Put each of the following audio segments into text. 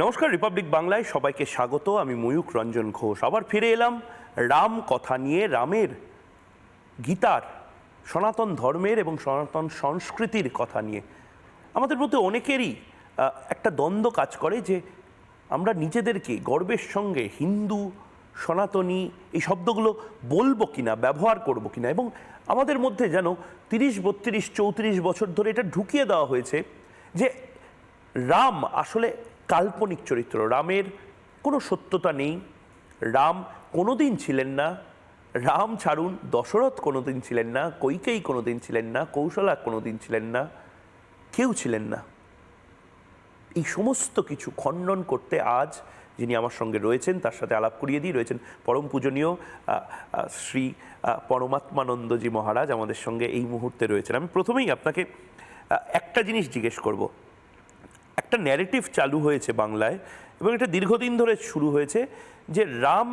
নমস্কার রিপাবলিক বাংলায় সবাইকে স্বাগত। আমি ময়ূক রঞ্জন ঘোষ। আবার ফিরে এলাম রাম কথা নিয়ে, রামের গীতার সনাতন ধর্মের এবং সনাতন সংস্কৃতির কথা নিয়ে। আমাদের মধ্যে অনেকেরই একটা দ্বন্দ্ব কাজ করে যে আমরা নিজেদেরকে গর্বের সঙ্গে হিন্দু, সনাতনী এই শব্দগুলো বলব কিনা, ব্যবহার করব কিনা এবং আমাদের মধ্যে যেন তিরিশ, বত্রিশ, চৌত্রিশ বছর ধরে এটা ঢুকিয়ে দেওয়া হয়েছে যে রাম আসলে কাল্পনিক চরিত্র। রামের কোনো সত্যতা নেই। রাম কোনোদিন ছিলেন না। রাম ছাড়ুন, দশরথ কোনোদিন ছিলেন না, কৈকেয়ী কোনোদিন ছিলেন না কৌশলা কোনোদিন ছিলেন না, কেউ ছিলেন না। এই সমস্ত কিছু খণ্ডন করতে আজ যিনি আমার সঙ্গে রয়েছেন, তার সাথে আলাপ করিয়ে দিয়ে রয়েছেন পরম পূজনীয় শ্রী পরমাত্মানন্দজি মহারাজ আমাদের সঙ্গে এই মুহূর্তে রয়েছেন। আমি প্রথমেই আপনাকে একটা জিনিস জিজ্ঞেস করব। একটা ন্যারেটিভ চালু হয়েছে বাংলায় এবং এটা দীর্ঘদিন ধরে শুরু হয়েছে যে রাম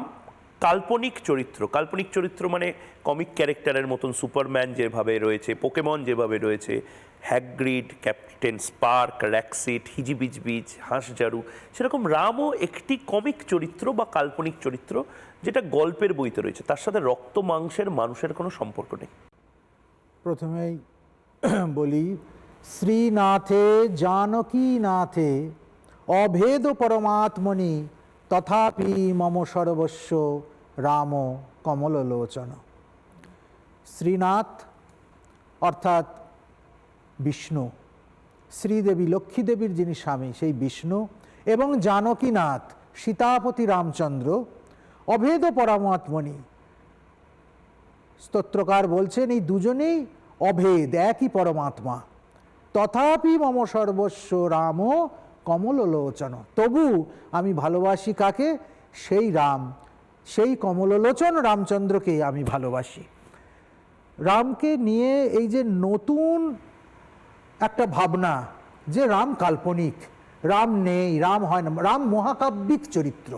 কাল্পনিক চরিত্র কাল্পনিক চরিত্র মানে কমিক ক্যারেক্টারের মতন সুপারম্যান যেভাবে রয়েছে পোকেমন যেভাবে রয়েছে হ্যাগ্রিড ক্যাপ্টেন স্পার্ক র্যাক্সিট হিজিবিজবিজ হাঁসজারু সেরকম রামও একটি কমিক চরিত্র বা কাল্পনিক চরিত্র যেটা গল্পের বইতে রয়েছে। তার সাথে রক্ত মাংসের মানুষের কোনো সম্পর্ক নেই। প্রথমেই বলি শ্রীনাথে জানকীনাথে অভেদ পরমাত্মনি, তথাপি মম সর্বস্ব রাম কমললোচন শ্রীনাথ, অর্থাৎ বিষ্ণু, শ্রীদেবী লক্ষ্মীদেবীর যিনি স্বামী, সেই বিষ্ণু এবং জানকীনাথ সীতাপতি রামচন্দ্র, অভেদ পরমাত্মনি। স্তোত্রকার বলছেন, এই দুজনেই অভেদ, একই পরমাত্মা। তথাপি মম সর্বস্ব রাম কমললোচন। তবু আমি ভালোবাসি কাকে? সেই রাম, সেই কমললোচন রামচন্দ্রকে আমি ভালোবাসি। রামকে নিয়ে এই যে নতুন একটা ভাবনা, যে রাম কাল্পনিক, রাম নেই, রাম হয় না, রাম মহাকাব্যিক চরিত্র।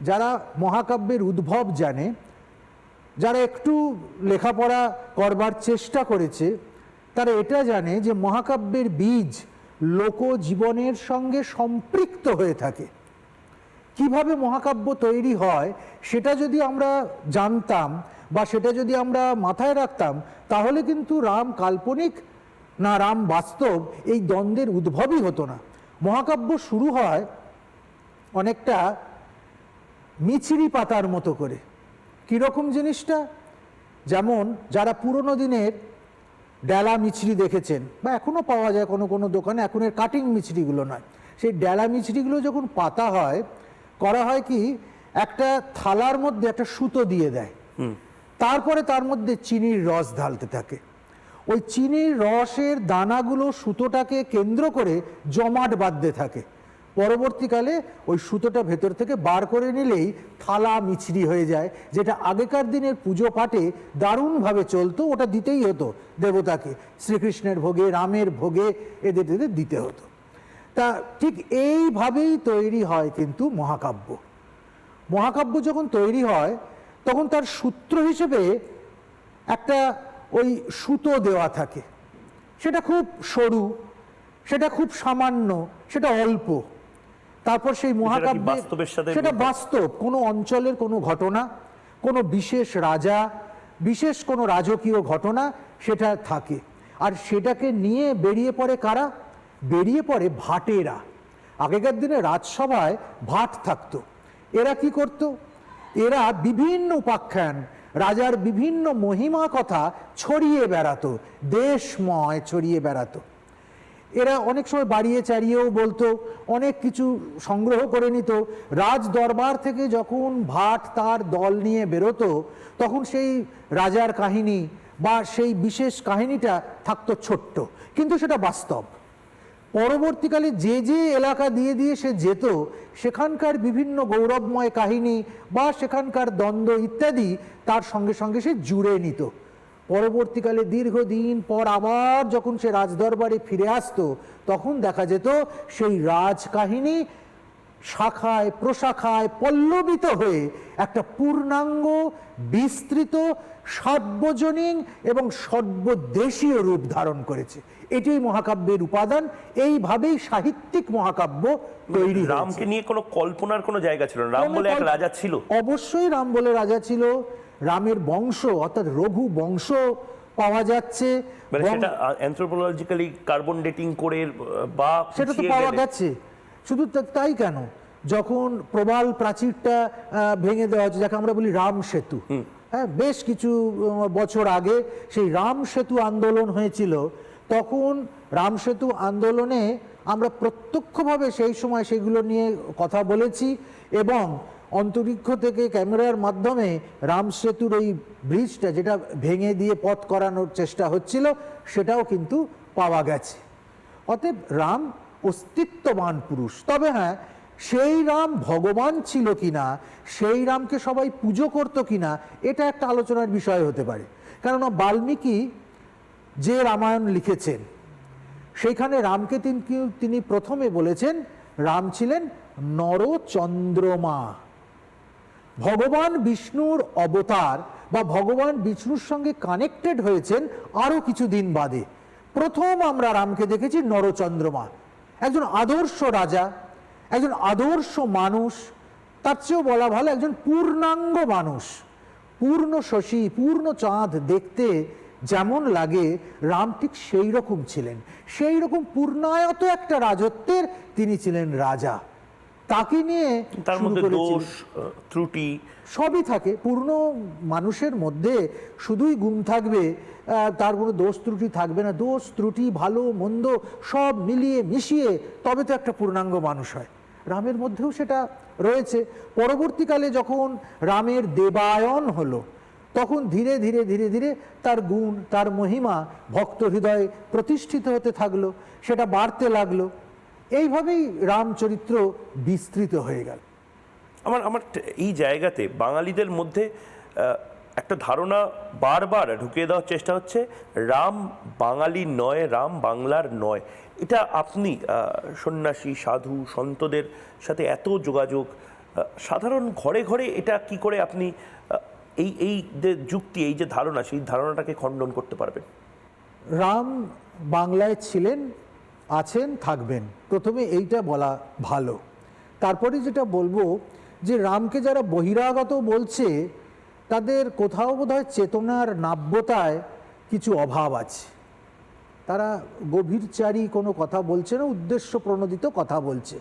যারা মহাকাব্যের উদ্ভব জানে, যারা একটু লেখাপড়া করবার চেষ্টা করেছে তারা এটা জানে যে মহাকাব্যের বীজ লোকজীবনের সঙ্গে সম্পৃক্ত হয়ে থাকে। কীভাবে মহাকাব্য তৈরি হয় সেটা যদি আমরা জানতাম বা সেটা যদি আমরা মাথায় রাখতাম, তাহলে কিন্তু রাম কাল্পনিক না রাম বাস্তব এই দ্বন্দ্বের উদ্ভবই হতো না। মহাকাব্য শুরু হয় অনেকটা মিছিরি পাতার মতো করে। কীরকম জিনিসটা? যেমন যারা পুরনো দিনের ডেলা মিছরি দেখেছেন? বা এখনও পাওয়া যায় কোনো কোনো দোকানে এখন এর কাটিং মিছরিগুলো নয়। সেই ডেলা মিছরিগুলো যখন পাতা হয় করা হয় কি একটা থালার মধ্যে একটা সুতো দিয়ে দেয়। তারপরে তার মধ্যে চিনির রস ঢালতে থাকে। ওই চিনির রসের দানাগুলো সুতোটাকে কেন্দ্র করে জমাট বাঁধতে থাকে। পরবর্তীকালে ওই সুতোটা ভেতর থেকে বার করে নিলেই থালা মিছরি হয়ে যায়, যেটা আগেকার দিনের পুজো পাঠে দারুণভাবে চলতো, ওটা দিতেই হতো দেবতাকে। শ্রীকৃষ্ণের ভোগে, রামের ভোগে এদের এদের দিতে হতো। তা ঠিক এইভাবেই তৈরি হয় কিন্তু মহাকাব্য। মহাকাব্য যখন তৈরি হয়, তখন তার সূত্র হিসেবে একটা ওই সুতো দেওয়া থাকে। সেটা খুব সরু, সেটা খুব সামান্য, সেটা অল্প। তারপর সেই মহাকাব্যে সেটা বাস্তব কোনো অঞ্চলের কোনো ঘটনা কোনো বিশেষ রাজা বিশেষ কোনো রাজকীয় ঘটনা সেটা থাকে। আর সেটাকে নিয়ে বেরিয়ে পড়ে কারা? বেরিয়ে পড়ে ভাটেরা। আগেকার দিনে রাজসভায় ভাট থাকতো। এরা কি করত? এরা বিভিন্ন উপাখ্যান রাজার বিভিন্ন মহিমা কথা ছড়িয়ে বেড়াতো দেশময় ছড়িয়ে বেড়াতো। এরা অনেক সময় বাড়িয়ে চাড়িয়েও বলতো, অনেক কিছু সংগ্রহ করে নিত। রাজ দরবার থেকে যখন ভাট তার দল নিয়ে বেরোতো, তখন সেই রাজার কাহিনী বা সেই বিশেষ কাহিনীটা থাকতো ছোট্ট। কিন্তু সেটা বাস্তব। পরবর্তীকালে যে যে এলাকা দিয়ে দিয়ে সে যেত, সেখানকার বিভিন্ন গৌরবময় কাহিনী বা সেখানকার দ্বন্দ্ব ইত্যাদি তার সঙ্গে সঙ্গে সে জুড়ে নিত। পরবর্তীকালে দীর্ঘদিন পর আবার যখন সে রাজদরবারে ফিরে আসতো তখন দেখা যেত সেই রাজ কাহিনী শাখায় প্রশাখায় পল্লবিত হয়ে একটা পূর্ণাঙ্গ বিস্তৃত সর্বজনীন এবং সর্বদেশীয় রূপ ধারণ করেছে। এটাই মহাকাব্যের উপাদান এইভাবেই সাহিত্যিক মহাকাব্য তৈরি রামকে নিয়ে কোনো কল্পনার কোনো জায়গা ছিল না। রাম বলে এক রাজা ছিল। অবশ্যই রাম বলে রাজা ছিল। রামের বংশ অর্থাৎ রঘু বংশ পাওয়া যাচ্ছে। মানে সেটা অ্যান্থ্রোপোলজিক্যালি কার্বন ডেটিং করে বা সেটা তো পাওয়া গেছে। শুধু তাই কেন? যখন প্রবাল প্রাচীরটা ভেঙে দেওয়া হচ্ছে যাকে আমরা বলি রাম সেতু। হ্যাঁ বেশ কিছু বছর আগে সেই রাম সেতু আন্দোলন হয়েছিল তখন রাম সেতু আন্দোলনে আমরা প্রত্যক্ষভাবে সেই সময় সেগুলো নিয়ে কথা বলেছি এবং অন্তরিক্ষ থেকে ক্যামেরার মাধ্যমে রাম সেতুর এই ব্রিজটা যেটা ভেঙে দিয়ে পথ করানোর চেষ্টা হচ্ছিল, সেটাও কিন্তু পাওয়া গেছে। অতএব রাম অস্তিত্ববান পুরুষ। তবে হ্যাঁ সেই রাম ভগবান ছিল কিনা, সেই রামকে সবাই পুজো করতো কিনা, এটা একটা আলোচনার বিষয় হতে পারে। কেননা বাল্মীকি যে রামায়ণ লিখেছেন, সেইখানে রামকে তিনি প্রথমে বলেছেন, রাম ছিলেন নরচন্দ্রমা। ভগবান বিষ্ণুর অবতার বা ভগবান বিষ্ণুর সঙ্গে কানেক্টেড হয়েছেন আরও কিছুদিন বাদে। প্রথম আমরা রামকে দেখেছি নরচন্দ্রমা। একজন আদর্শ রাজা, একজন আদর্শ মানুষ, তার চেয়েও বলা ভালো একজন পূর্ণাঙ্গ মানুষ। পূর্ণ শশী, পূর্ণ চাঁদ দেখতে যেমন লাগে, রাম ঠিক সেই রকম ছিলেন। সেই রকম পূর্ণায়ত একটা রাজত্বের তিনি ছিলেন রাজা। তাকে নিয়ে তার মধ্যে দোষ ত্রুটি। সবই থাকে। পূর্ণ মানুষের মধ্যে শুধুই গুম থাকবে তার কোনো দোষ ত্রুটি থাকবে না। দোষ ত্রুটি ভালো মন্দ সব মিলিয়ে মিশিয়ে তবে তো একটা পূর্ণাঙ্গ মানুষ হয়। রামের মধ্যেও সেটা রয়েছে। পরবর্তীকালে যখন রামের দেবায়ন হলো তখন ধীরে ধীরে ধীরে ধীরে তার গুণ তার মহিমা ভক্ত হৃদয়ে প্রতিষ্ঠিত হতে থাকল। সেটা বাড়তে লাগল। এইভাবেই রামচরিত্র বিস্তৃত হয়ে গেল। আমার আমার এই জায়গাতে বাঙালিদের মধ্যে একটা ধারণা বারবার ঢুকিয়ে দেওয়ার চেষ্টা হচ্ছে রাম বাঙালি নয় রাম বাংলার নয়। এটা আপনি সন্ন্যাসী সাধু সন্তদের সাথে এত যোগাযোগ সাধারণ ঘরে ঘরে এটা কি করে আপনি এই এই যে যুক্তি এই যে ধারণা সেই ধারণাটাকে খণ্ডন করতে পারবেন? রাম বাংলায় ছিলেন আছেন, থাকবেন। প্রথমে এইটা বলা ভালো। তারপরে যেটা বলব যে রামকে যারা বহিরাগত বলছে, তাদের কোথাও বোধহয় চেতনার নাব্যতায় কিছু অভাব আছে। তারা গভীরচারী কোনো কথা বলছে না, উদ্দেশ্য প্রণোদিত কথা বলছে।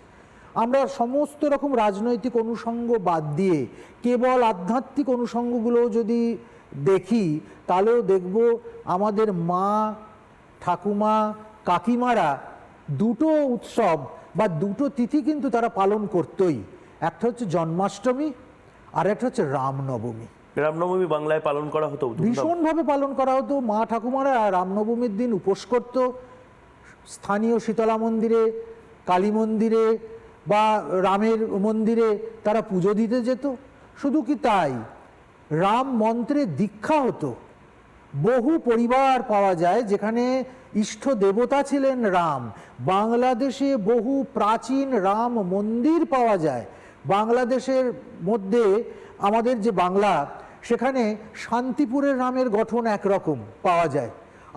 আমরা সমস্ত রকম রাজনৈতিক অনুষঙ্গ বাদ দিয়ে, কেবল আধ্যাত্মিক অনুষঙ্গগুলো যদি দেখি, তাহলেও দেখব আমাদের মা, ঠাকুমা, কাকিমারা দুটো উৎসব বা দুটো তিথি কিন্তু তারা পালন করতোই। একটা হচ্ছে জন্মাষ্টমী আর একটা হচ্ছে রামনবমী। রামনবমী বাংলায় পালন করা হতো ভীষণভাবে পালন করা হতো। মা ঠাকুমারা রামনবমীর দিন উপোস করত। স্থানীয় শীতলা মন্দিরে কালী মন্দিরে বা রামের মন্দিরে তারা পুজো দিতে যেত। শুধু কি তাই? রাম মন্ত্রে দীক্ষা হতো। বহু পরিবার পাওয়া যায় যেখানে ইষ্ট দেবতা ছিলেন রাম। বাংলাদেশে বহু প্রাচীন রাম মন্দির পাওয়া যায়। বাংলাদেশের মধ্যে আমাদের যে বাংলা, সেখানে শান্তিপুরের রামের গঠন একরকম পাওয়া যায়।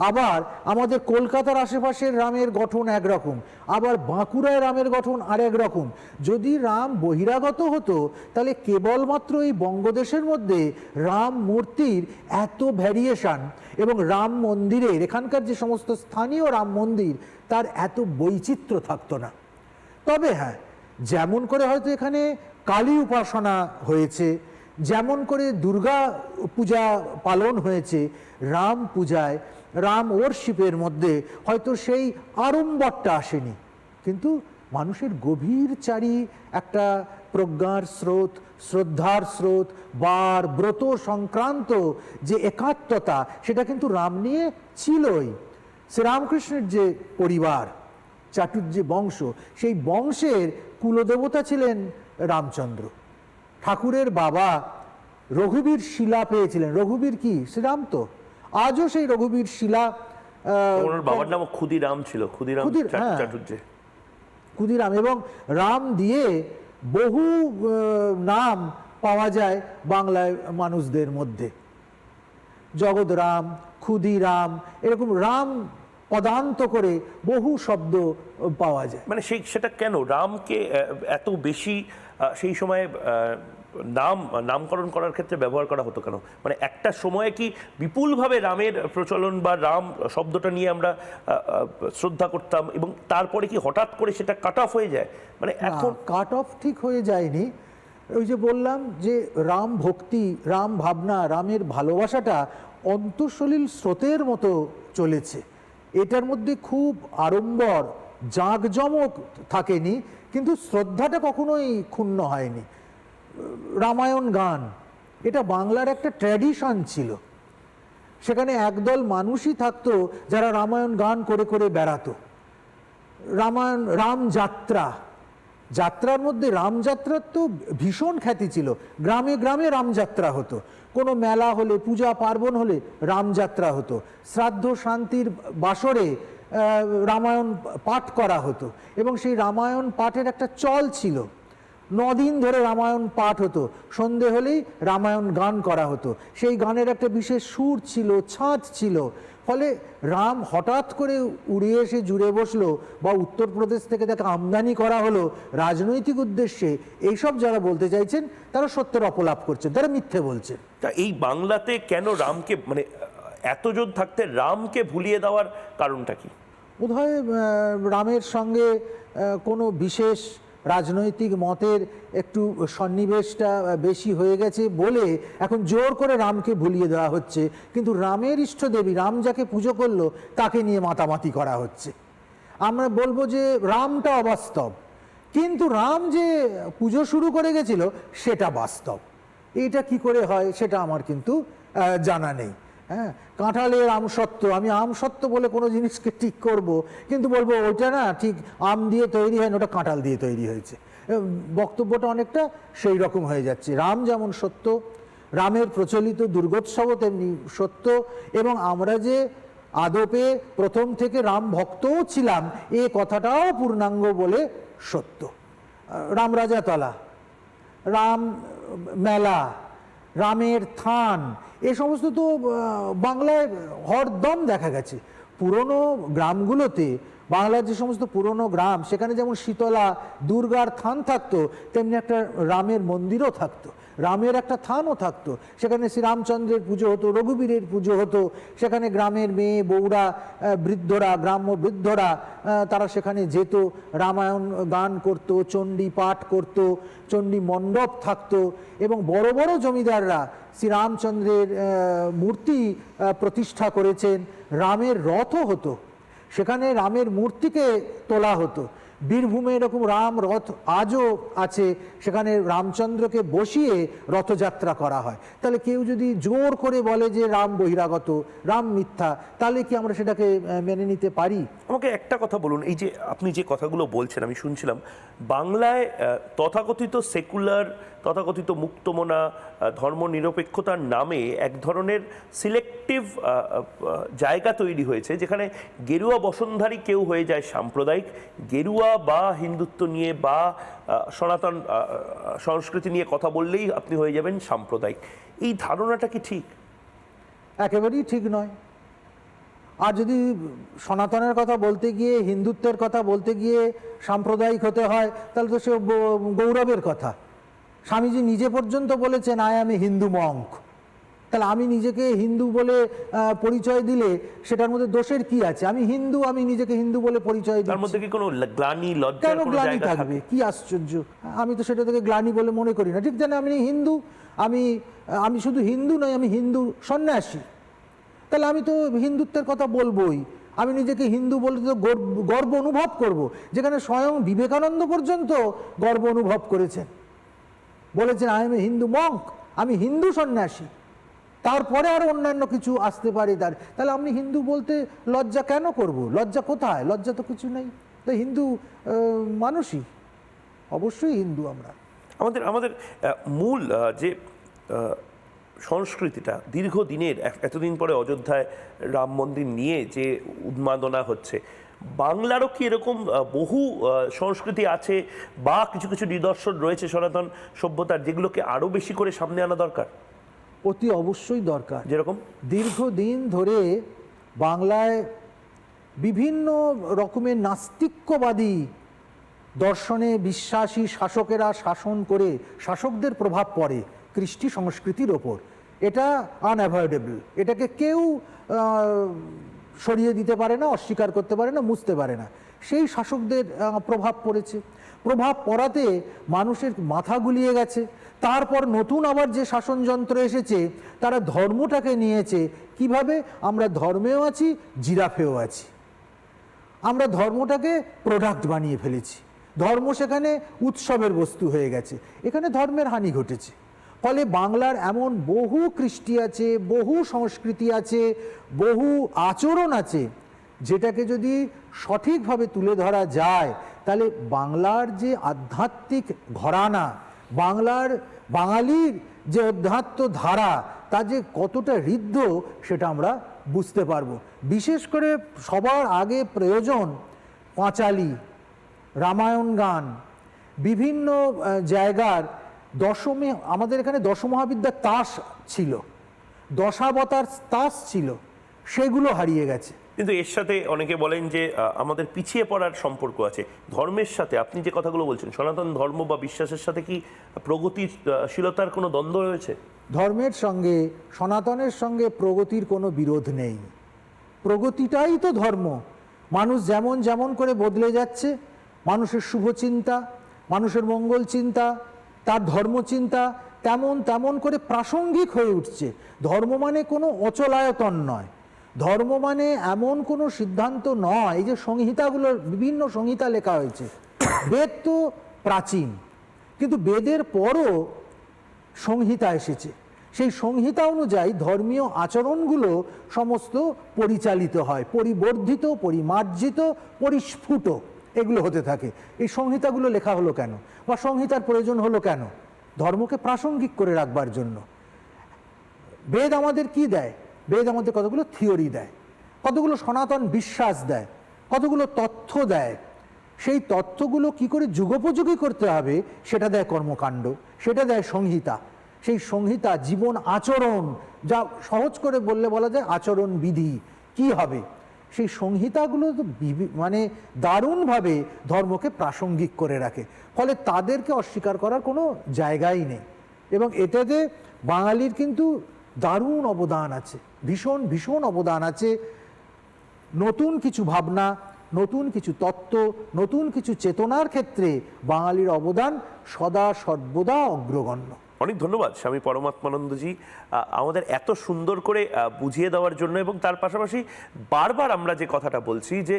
আবার আমাদের কলকাতার আশেপাশের রামের গঠন একরকম, আবার বাঁকুড়ায় রামের গঠন আরেক রকম যদি রাম বহিরাগত হতো, তাহলে কেবলমাত্র এই বঙ্গদেশের মধ্যে রাম মূর্তির এত ভ্যারিয়েশন এবং রাম মন্দিরের, এখানকার যে সমস্ত স্থানীয় রাম মন্দির, তার এত বৈচিত্র্য থাকতো না। তবে হ্যাঁ যেমন করে হয়তো এখানে কালী উপাসনা হয়েছে, যেমন করে দুর্গা পূজা পালন হয়েছে, রাম পূজায় রাম ওরশিপের মধ্যে হয়তো সেই আড়ম্বরটা আসেনি। কিন্তু মানুষের গভীর চারি একটা প্রজ্ঞার স্রোত, শ্রদ্ধার স্রোত, বার ব্রত সংক্রান্ত যে একাত্মতা, সেটা কিন্তু রাম নিয়ে ছিলই। শ্রীরামকৃষ্ণের যে পরিবার চাটুর্যে বংশ, সেই বংশের কুলদেবতা ছিলেন রামচন্দ্র। ঠাকুরের বাবা রঘুবীর শিলা পেয়েছিলেন। রঘুবীর কি? শ্রীরাম তো। আজও সেই রঘুবীর শিলা ওনার বাবার নাম ক্ষুদিরাম ছিল ক্ষুদিরাম ক্ষুদির- হ্যাঁ। চাটুর্যে। ক্ষুদিরাম এবং রাম দিয়ে বহু নাম পাওয়া যায় বাংলায় মানুষদের মধ্যে। জগৎরাম ক্ষুদিরাম এরকম রাম পদান্ত করে বহু শব্দ পাওয়া যায়। মানে সেই সেটা কেন? রামকে এত বেশি সেই সময়ে নাম নামকরণ করার ক্ষেত্রে ব্যবহার করা হতো কেন? মানে একটা সময়ে কি বিপুলভাবে রামের প্রচলন বা রাম শব্দটা নিয়ে আমরা শ্রদ্ধা করতাম এবং তারপরে কি হঠাৎ করে সেটা কাট অফ হয়ে যায়? মানে এখন কাট অফ ঠিক হয়ে যায়নি। ওই যে বললাম যে রাম ভক্তি রাম ভাবনা রামের ভালোবাসাটা অন্তঃসলীল স্রোতের মতো চলেছে। এটার মধ্যে খুব আড়ম্বর জাঁকজমক থাকেনি কিন্তু শ্রদ্ধাটা কখনোই ক্ষুণ্ণ হয়নি। রামায়ণ গান, এটা বাংলার একটা ট্র্যাডিশন ছিল। সেখানে একদল মানুষই থাকতো যারা রামায়ণ গান করে করে বেড়াতো। রামায়ণ, রামযাত্রা, যাত্রার মধ্যে রামযাত্রার তো ভীষণ খ্যাতি ছিল। গ্রামে গ্রামে রামযাত্রা হতো। কোনো মেলা হলে, পূজা পার্বণ হলে রামযাত্রা হতো। শ্রাদ্ধ শান্তির বাসরে রামায়ণ পাঠ করা হতো। এবং সেই রামায়ণ পাঠের একটা চল ছিল। নদিন ধরে রামায়ণ পাঠ হতো। সন্ধে হলেই রামায়ণ গান করা হতো। সেই গানের একটা বিশেষ সুর ছিল ছাঁচ ছিল। ফলে রাম হঠাৎ করে উড়ে এসে জুড়ে বসল বা উত্তরপ্রদেশ থেকে তাকে আমদানি করা হলো রাজনৈতিক উদ্দেশ্যে। এইসব যারা বলতে চাইছেন তারা সত্যের অপলাপ করছেন তারা মিথ্যে বলছেন। তা এই বাংলাতে কেন রামকে মানে আহ, এত জোর থাকতে রামকে ভুলিয়ে দেওয়ার কারণটা কি? বোধহয় আহ, রামের সঙ্গে কোনো বিশেষ রাজনৈতিক মতের একটু সন্নিবেশটা বেশি হয়ে গেছে বলে এখন জোর করে রামকে ভুলিয়ে দেওয়া হচ্ছে। কিন্তু রামের ইষ্টদেবী রাম যাকে পুজো করল, তাকে নিয়ে মাতামাতি করা হচ্ছে। আমরা বলব যে রামটা অবাস্তব। কিন্তু রাম যে পুজো শুরু করে গেছিল, সেটা বাস্তব। এটা কি করে হয়, সেটা আমার কিন্তু জানা নেই। হ্যাঁ? কাঁঠালের আমসত্ত্ব আমি আমসত্ত্ব বলে কোনো জিনিসকে ঠিক করব কিন্তু বলব ওইটা না ঠিক আম দিয়ে তৈরি হয় না ওটা কাঁঠাল দিয়ে তৈরি হয়েছে। বক্তব্যটা অনেকটা সেই রকম হয়ে যাচ্ছে। রাম যেমন সত্য রামের প্রচলিত দুর্গোৎসবও তেমনি সত্য এবং আমরা যে আদপে প্রথম থেকে রাম ভক্তও ছিলাম এ কথাটাও পূর্ণাঙ্গ বলে সত্য। আহ, রামরাজাতলা রাম মেলা রামের থান এ সমস্ত তো বাংলায় হরদম দেখা গেছে। পুরনো গ্রামগুলোতে বাংলার যে সমস্ত পুরনো গ্রাম, সেখানে যেমন শীতলা, দুর্গার থান থাকতো, তেমনি একটা রামের মন্দিরও থাকতো, রামের একটা থানও থাকতো। সেখানে শ্রীরামচন্দ্রের পুজো হতো, রঘুবীরের পুজো হতো, সেখানে গ্রামের মেয়ে, বউরা বৃদ্ধরা, গ্রাম্য বৃদ্ধরা তারা সেখানে যেত, রামায়ণ গান করত, চণ্ডী পাঠ করত, চণ্ডী মণ্ডপ থাকতো এবং বড় বড় জমিদাররা শ্রীরামচন্দ্রের মূর্তি প্রতিষ্ঠা করেছেন। রামের রথও হতো। সেখানে রামের মূর্তিকে তোলা হতো। বীরভূমে এরকম রাম রথ আজও আছে, সেখানে রামচন্দ্রকে বসিয়ে রথযাত্রা করা হয়। তাহলে কেউ যদি জোর করে বলে যে রাম বহিরাগত, রাম মিথ্যা, তাহলে কি আমরা সেটাকে মেনে নিতে পারি? আমাকে একটা কথা বলুন, এই যে আপনি যে কথাগুলো বলছেন, আমি শুনছিলাম, বাংলায় তথাকথিত সেকুলার তথাকথিত মুক্তমনা ধর্ম নিরপেক্ষতার নামে এক ধরনের সিলেক্টিভ জায়গা তৈরি হয়েছে, যেখানে গেরুয়া বসনধারী কেউ হয়ে যায় সাম্প্রদায়িক। গেরুয়া বা হিন্দুত্ব নিয়ে বা সনাতন সংস্কৃতি নিয়ে কথা বললেই আপনি হয়ে যাবেন সাম্প্রদায়িক। এই ধারণাটা কি ঠিক? একেবারেই ঠিক নয়। আর যদি সনাতনের কথা বলতে গিয়ে, হিন্দুত্বের কথা বলতে গিয়ে সাম্প্রদায়িক হতে হয়, তাহলে তো সে গৌরবের কথা। স্বামীজি নিজে পর্যন্ত বলেছেন আই আমি হিন্দু মঙ্ক তাহলে আমি নিজেকে হিন্দু বলে পরিচয় দিলে সেটার মধ্যে দোষের কি আছে? আমি হিন্দু আমি নিজেকে হিন্দু বলে পরিচয় তার মধ্যে কি কোনো গ্লানি কেন গ্লানি থাকবে? কি আশ্চর্য। আমি তো সেটা থেকে গ্লানি বলে মনে করি না। ঠিক জানি আমি হিন্দু আমি আমি শুধু হিন্দু নই আমি হিন্দু সন্ন্যাসী। তাহলে আমি তো হিন্দুত্বের কথা বলবোই। আমি নিজেকে হিন্দু বলে তো গর্ব অনুভব করব। যেখানে স্বয়ং বিবেকানন্দ পর্যন্ত গর্ব অনুভব করেছেন। বলেছেন I am a Hindu monk আমি হিন্দু সন্ন্যাসী। তারপরে আর অন্যান্য কিছু আসতে পারে তার। তাহলে আমি হিন্দু বলতে লজ্জা কেন করব? লজ্জা কোথায়? লজ্জা তো কিছু নেই। তো হিন্দু মানুষই। অবশ্যই হিন্দু আমরা। আমাদের আমাদের মূল যে সংস্কৃতিটা দীর্ঘদিনের, এতদিন পরে অযোধ্যায় রাম মন্দির নিয়ে যে উন্মাদনা হচ্ছে বাংলারও কি এরকম বহু সংস্কৃতি আছে বা কিছু কিছু নিদর্শন রয়েছে সনাতন সভ্যতার যেগুলোকে আরও বেশি করে সামনে আনা দরকার? অতি অবশ্যই দরকার। যেরকম? দীর্ঘদিন ধরে বাংলায় বিভিন্ন রকমের নাস্তিক্যবাদী দর্শনে বিশ্বাসী শাসকেরা শাসন করে শাসকদের প্রভাব পড়ে কৃষ্টি সংস্কৃতির ওপর। এটা আনঅ্যাভয়েডেবল এটাকে কেউ সরিয়ে দিতে পারে না, অস্বীকার করতে পারে না, মুছতে পারে না। সেই শাসকদের প্রভাব পড়েছে। প্রভাব পড়াতে মানুষের মাথা গুলিয়ে গেছে। তারপর নতুন আবার যে শাসনযন্ত্র এসেছে, তারা ধর্মটাকে নিয়েছে। কীভাবে? আমরা ধর্মেও আছি, জিরাফেও আছি। আমরা ধর্মটাকে প্রোডাক্ট বানিয়ে ফেলেছি। ধর্ম সেখানে উৎসবের বস্তু হয়ে গেছে। এখানে ধর্মের হানি ঘটেছে। ফলে বাংলার এমন বহু কৃষ্টি আছে, বহু সংস্কৃতি আছে, বহু আচরণ আছে, যেটাকে যদি সঠিকভাবে তুলে ধরা যায়, তাহলে বাংলার যে আধ্যাত্মিক ঘরানা, বাংলার বাঙালির যে অধ্যাত্ম ধারা, তা যে কতটা ঋদ্ধ সেটা আমরা বুঝতে পারব। বিশেষ করে সবার আগে প্রয়োজন পাঁচালি, রামায়ণ গান, বিভিন্ন জায়গার দশমী আমাদের এখানে দশমহাবিদ্যার তাস ছিল। দশাবতার তাস ছিল সেগুলো হারিয়ে গেছে। কিন্তু এর সাথে অনেকে বলেন যে আমাদের পিছিয়ে পড়ার সম্পর্ক আছে। ধর্মের সাথে আপনি যে কথাগুলো বলছেন সনাতন ধর্ম বা বিশ্বাসের সাথে কি প্রগতিশীলতার কোনো দ্বন্দ্ব রয়েছে? ধর্মের সঙ্গে সনাতনের সঙ্গে প্রগতির কোনো বিরোধ নেই। প্রগতিটাই তো ধর্ম। মানুষ যেমন যেমন করে বদলে যাচ্ছে মানুষের শুভ চিন্তা মানুষের মঙ্গল চিন্তা তার ধর্মচিন্তা তেমন তেমন করে প্রাসঙ্গিক হয়ে উঠছে। ধর্ম মানে কোনো অচলায়তন নয়। ধর্ম মানে এমন কোনো সিদ্ধান্ত নয় যে সংহিতাগুলোর বিভিন্ন সংহিতা লেখা হয়েছে। বেদ তো প্রাচীন, কিন্তু বেদের পরও সংহিতা এসেছে। সেই সংহিতা অনুযায়ী ধর্মীয় আচরণগুলো সমস্ত পরিচালিত হয়, পরিবর্ধিত, পরিমার্জিত, পরিস্ফুট। এগুলো হতে থাকে। এই সংহিতাগুলো লেখা হলো কেন? বা সংহিতার প্রয়োজন হলো কেন? ধর্মকে প্রাসঙ্গিক করে রাখবার জন্য। বেদ আমাদের কি দেয়? বেদ আমাদের কতগুলো থিওরি দেয়? কতগুলো সনাতন বিশ্বাস দেয়? কতগুলো তথ্য দেয়? সেই তথ্যগুলো কি করে যুগোপযোগী করতে হবে? সেটা দেয় কর্মকাণ্ড, সেটা দেয় সংহিতা। সেই সংহিতা জীবন আচরণ, যা সহজ করে বললে বলা যায় আচরণ বিধি। কি হবে? সেই সংহিতাগুলো মানে দারুণভাবে ধর্মকে প্রাসঙ্গিক করে রাখে। ফলে তাদেরকে অস্বীকার করার কোনো জায়গাই নেই। এবং এটাতে বাঙালির কিন্তু দারুণ অবদান আছে, ভীষণ ভীষণ অবদান আছে। নতুন কিছু ভাবনা, নতুন কিছু তত্ত্ব, নতুন কিছু চেতনার ক্ষেত্রে বাঙালির অবদান সদা সর্বদা অগ্রগণ্য। অনেক ধন্যবাদ, স্বামী পরমাত্মানন্দজি। আমাদের এত সুন্দর করে বুঝিয়ে দেওয়ার জন্য এবং তার পাশাপাশি বারবার আমরা যে কথাটা বলছি যে,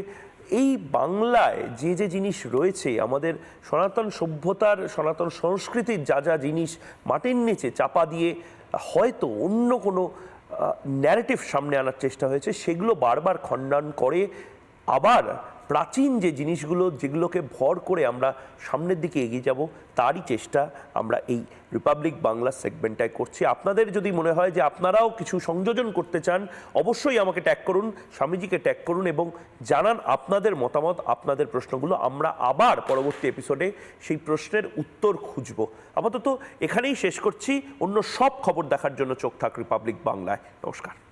এই বাংলায় যে যে জিনিস রয়েছে, আমাদের সনাতন সভ্যতার, সনাতন সংস্কৃতির যা যা জিনিস মাটির নিচে চাপা দিয়ে হয়তো অন্য কোনো ন্যারেটিভ সামনে আনার চেষ্টা হয়েছে, সেগুলো বারবার খণ্ডন করে আবার প্রাচীন যে জিনিসগুলো যেগুলোকে ভর করে আমরা সামনের দিকে এগিয়ে যাব, তারই চেষ্টা আমরা এই রিপাবলিক বাংলা সেগমেন্টটায় করছি। আপনাদের যদি মনে হয় যে আপনারাও কিছু সংযোজন করতে চান, অবশ্যই আমাকে ট্যাগ করুন, স্বামীজিকে ট্যাগ করুন এবং জানান আপনাদের মতামত, আপনাদের প্রশ্নগুলো। আমরা আবার পরবর্তী এপিসোডে সেই প্রশ্নের উত্তর খুঁজব। আপাতত এখানেই শেষ করছি। অন্য সব খবর দেখার জন্য চোখ থাক রিপাবলিক বাংলায় নমস্কার।